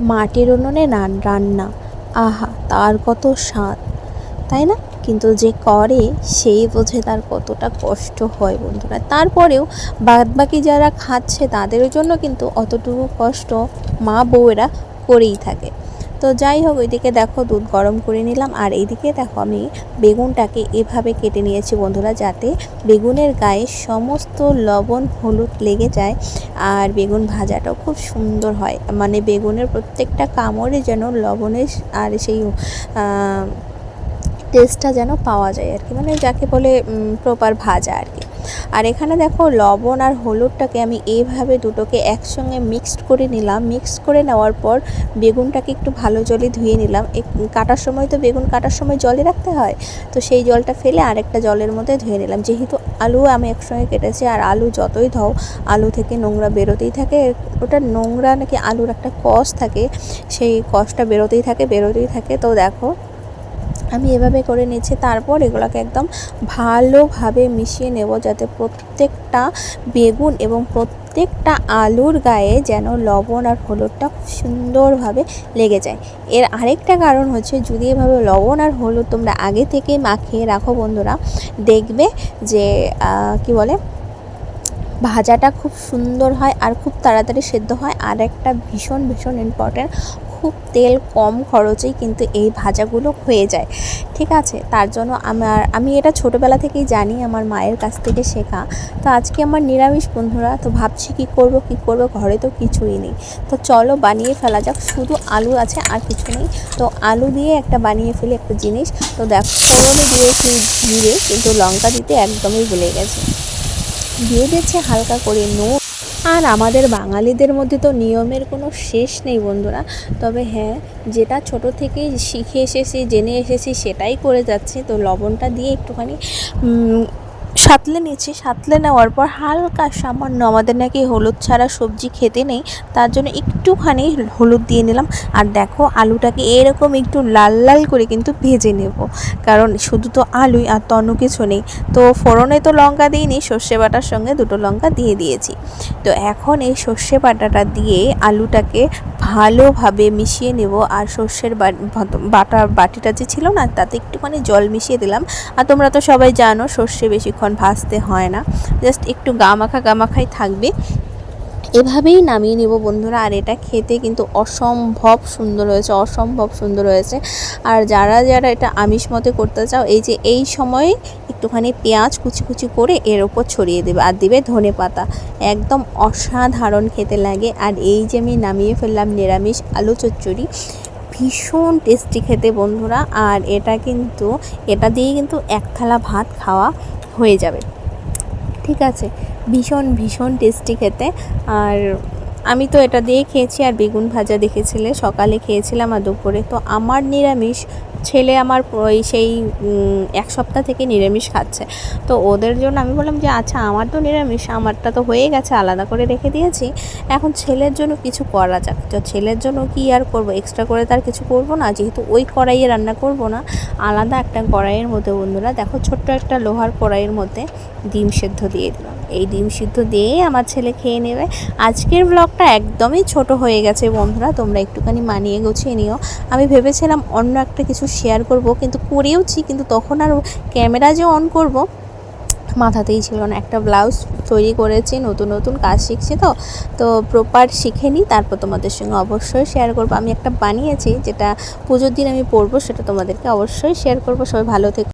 মাটির উনুনে নান রান্না। আহা, তার কত স্বাদ। তাই না? কিন্তু যে করে, সেই বোঝে তার কতটা কষ্ট হয় বন্ধুরা। তারপরেও বাদবাকি যারা খাচ্ছে, তাদের জন্য কিন্তু অতটুকু কষ্ট মা বউয়েরা করেই থাকে। তো যাই হোক, ওইদিকে দেখো দুধ গরম করে নিলাম। আর এইদিকে দেখো আমি বেগুনটাকে এভাবে কেটে নিয়েছি বন্ধুরা, যাতে বেগুনের গায়ে সমস্ত লবণ হলুদ লেগে যায় আর বেগুন ভাজাটাও খুব সুন্দর হয়। মানে বেগুনের প্রত্যেকটা কামড়ে যেন লবণের আর সেই টেস্টটা যেন পাওয়া যায় আর কি। মানে যাকে বলে প্রপার ভাজা আর কি। আর এখানে দেখো লবণ আর হলুদটাকে আমি এইভাবে দুটোকে একসঙ্গে মিক্সড করে নিলাম। মিক্স করে নেওয়ার পর বেগুনটাকে একটু ভালো জলে ধুয়ে নিলাম। কাটার সময় তো বেগুন কাটার সময় জলে রাখতে হয়। তো সেই জলটা ফেলে আরেকটা জলের মধ্যে ধুয়ে নিলাম। যেহেতু আলু আমি একসঙ্গে কেটেছি আর আলু যতই ধোও, আলু থেকে নোংরা বেরোতেই থাকে। ওটা নোংরা নাকি আলুর একটা কষ থাকে, সেই কষটা বেরোতেই থাকে বেরোতেই থাকে। তো দেখো আমি এভাবে করে নিচ্ছি, তারপর এগুলোকে একদম ভালোভাবে মিশিয়ে নেব যাতে প্রত্যেকটা বেগুন এবং প্রত্যেকটা আলুর গায়ে যেন লবণ আর হলুদটা খুব সুন্দরভাবে লেগে যায়। এর আরেকটা কারণ হচ্ছে, যদি এভাবে লবণ আর হলুদ তোমরা আগে থেকে মাখিয়ে রাখো বন্ধুরা, দেখবে যে কি বলে, ভাজাটা খুব সুন্দর হয় আর খুব তাড়াতাড়ি সেদ্ধ হয়। আর একটা ভীষণ ভীষণ ইম্পর্ট্যান্ট খুব তেল কম খরচেই কিন্তু এই ভাজাগুলো হয়ে যায়। ঠিক আছে? তার জন্য আমার, আমি এটা ছোটোবেলা থেকেই জানি, আমার মায়ের কাছ থেকে শেখা। তো আজকে আমার নিরামিষ বন্ধুরা, তো ভাবছি কি করব কি করব? ঘরে তো কিছুই নেই। তো চলো বানিয়ে ফেলা যাক, শুধু আলু আছে আর কিছু নেই। তো আলু দিয়ে একটা বানিয়ে ফেলি একটা জিনিস। তো দেখো ফোড়নে দিয়েছি জিরে কিন্তু লঙ্কা দিতে একদমই ভুলে গেছে। দিয়ে দিচ্ছে হালকা করে নুন আর আমাদের বাঙালিদের মধ্যে তো নিয়মের কোনো শেষ নেই বন্ধুরা। তবে হ্যাঁ যেটা ছোট থেকে শিখে এসেছি, জেনে এসেছি, সেটাই করে যাচ্ছি। তো লবণটা দিয়ে একটুখানি সাঁতলে নিচ্ছি সাঁতলে নেওয়ার পর হালকা সামান্য আমাদের নাকি হলুদ ছাড়া সবজি খেতে নেই, তার জন্য একটুখানি হলুদ দিয়ে নিলাম। আর দেখো, আলুটাকে এরকম একটু লাল লাল করে কিন্তু ভেজে নেব। কারণ শুধু তো আলুই আর তো অন্য কিছু নেই। তো ফোড়নে তো লঙ্কা দিইনি, সর্ষে বাটার সঙ্গে দুটো লঙ্কা দিয়ে দিয়েছি। তো এখন এই সর্ষে বাটাটা দিয়ে আলুটাকে ভালোভাবে মিশিয়ে নেব। আর সর্ষের বাটা, বাটিটা যে ছিল না, তাতে একটুখানি জল মিশিয়ে দিলাম। আর তোমরা তো সবাই জানো, সর্ষে বেশিক্ষণ ভাজতে হয় না। জাস্ট একটু গামাখা গামাখাই থাকবে। এভাবেই নামিয়ে নেব বন্ধুরা। আর এটা খেতে কিন্তু অসম্ভব সুন্দর হয়েছে, অসম্ভব সুন্দর হয়েছে। আর যারা যারা এটা আমিষ মতে করতে চাও, এই যে এই সময়ে একটুখানি পেঁয়াজ কুচি কুচি করে এর ওপর ছড়িয়ে দেবে আর দিবে ধনে পাতা। একদম অসাধারণ খেতে লাগে। আর এই যে আমি নামিয়ে ফেললাম নিরামিষ আলু চচ্চড়ি, ভীষণ টেস্টি খেতে বন্ধুরা। আর এটা কিন্তু, এটা দিয়ে কিন্তু এক থালা ভাত খাওয়া হয়ে যাবে। ঠিক আছে? ভীষণ ভীষণ টেস্টি খেতে। আর আমি তো এটা দিয়ে খেয়েছি, আর বেগুন ভাজা দেখেছিলে, সকালে খেয়েছিলাম আর দুপুরে। তো আমার নিরামিষ ছেলে আমার ওই সেই এক সপ্তাহ থেকে নিরামিষ খাচ্ছে। তো ওদের জন্য আমি বললাম যে আচ্ছা আমার তো নিরামিষ, আমারটা তো হয়ে গেছে, আলাদা করে রেখে দিয়েছি। এখন ছেলের জন্য কিছু করা যাক। তো ছেলের জন্য কি আর করব? এক্সট্রা করে তার কিছু করব না, যেহেতু ওই কড়াইয়ে রান্না করব না। আলাদা একটা কড়াইয়ের মধ্যে, বন্ধুরা, দেখো, ছোট্ট একটা লোহার কড়াইয়ের মধ্যে ডিম সেদ্ধ দিয়ে দিলাম। এই ডিম সিদ্ধ দিয়েই আমার ছেলে খেয়ে নেবে। আজকের ব্লগটা একদমই ছোট হয়ে গেছে, বন্ধুরা, তোমরা একটুখানি মানিয়ে গুছিয়ে নিও। আমি ভেবেছিলাম অন্য একটা কিছু শেয়ার করব, কিন্তু করেওছি, কিন্তু তখন আর ক্যামেরা যে অন করব, মাথাতেই ছিল না। একটা ব্লাউজ তৈরি করেছি, নতুন নতুন কাজ শিখছি তো তো প্রপার শিখে নিই তারপর তোমাদের সঙ্গে অবশ্যই শেয়ার করব। আমি একটা বানিয়েছি, যেটা পুজোর দিন আমি পরবো, সেটা তোমাদেরকে অবশ্যই শেয়ার করব। সবাই ভালো থেকো।